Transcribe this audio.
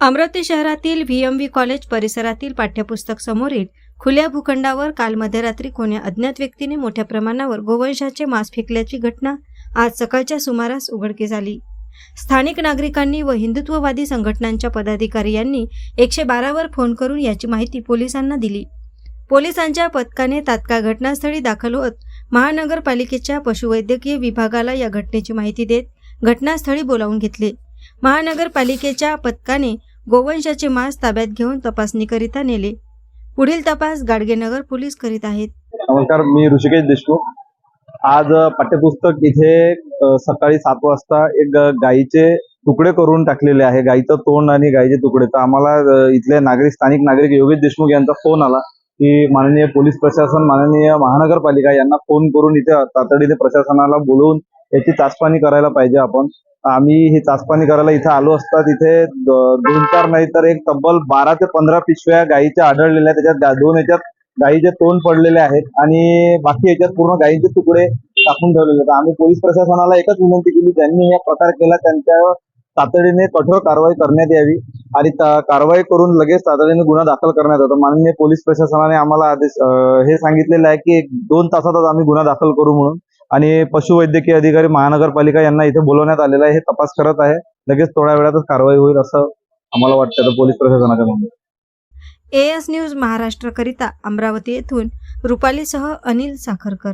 अमरावती शहरातील V M college परिसरातील पाठ्यपुस्तक समोरील खुल्या भूखंडावर काल मध्यरात्री कोण्या अज्ञात व्यक्तीने मोठ्या प्रमाणावर गोवंशाचे मांस फेकल्याची घटना आज सकाळच्या सुमारास उघडकीस आली. स्थानिक नागरिकांनी व हिंदुत्ववादी संघटनांच्या पदाधिकारी यांनी एकशे बारावर फोन करून याची माहिती पोलिसांना दिली. पोलिसांच्या पथकाने तात्काळ घटनास्थळी दाखल होत महानगरपालिकेच्या पशुवैद्यकीय विभागाला या घटनेची माहिती देत घटनास्थळी बोलावून घेतले. महानगरपालिकेच्या पथकाने गोवंशाचे मांस ताब्यात घेऊन तपासणीकरिता नेले. पुढील तपास गाडगेनगर पोलीस करीत आहेत. नमस्कार मी ऋषिकेश देशमुख. आज पाठ्यपुस्तक इथे सकाळी सात वाजता एक गायीचे तुकडे करून टाकलेले आहे. गायीचं तोंड आणि गायीचे तुकडे. तर आम्हाला इथले नागरिक स्थानिक नागरिक योगेश देशमुख यांचा फोन आला की माननीय पोलीस प्रशासन माननीय महानगरपालिका यांना फोन करून इथे तातडीने प्रशासनाला बोलवून याची चाचपाणी करायला पाहिजे आपण. आम्ही हे चाचपाणी करायला इथे आलो असता तिथे दोन चार नाही तर एक तब्बल बारा ते पंधरा पिशव्या गायीच्या आढळलेल्या आहेत. त्याच्यात दोन याच्यात गायीचे तोंड पडलेले आहेत आणि बाकी याच्यात पूर्ण गायीचे तुकडे टाकून ठेवलेले आहेत. आम्ही पोलीस प्रशासनाला एकच विनंती केली ज्यांनी हा प्रकार केला त्यांच्या तातडीने कठोर कारवाई करण्यात यावी आणि कारवाई करून लगेच तातडीने गुन्हा दाखल करण्यात येतो माननीय पोलीस प्रशासनाने आम्हाला आदेश हे सांगितलेलं आहे की एक दोन तासातच आम्ही गुन्हा दाखल करू म्हणून. आणि पशुवैद्यकीय अधिकारी महानगरपालिका यांना इथे बोलवण्यात आलेलं आहे. हे तपास करत आहे. लगेच थोड्या वेळातच कारवाई होईल असं आम्हाला वाटतं. पोलीस प्रशासनाच्या म्हणून एएस एस न्यूज महाराष्ट्रकरिता अमरावती येथून रुपालीसह अनिल साखरकर.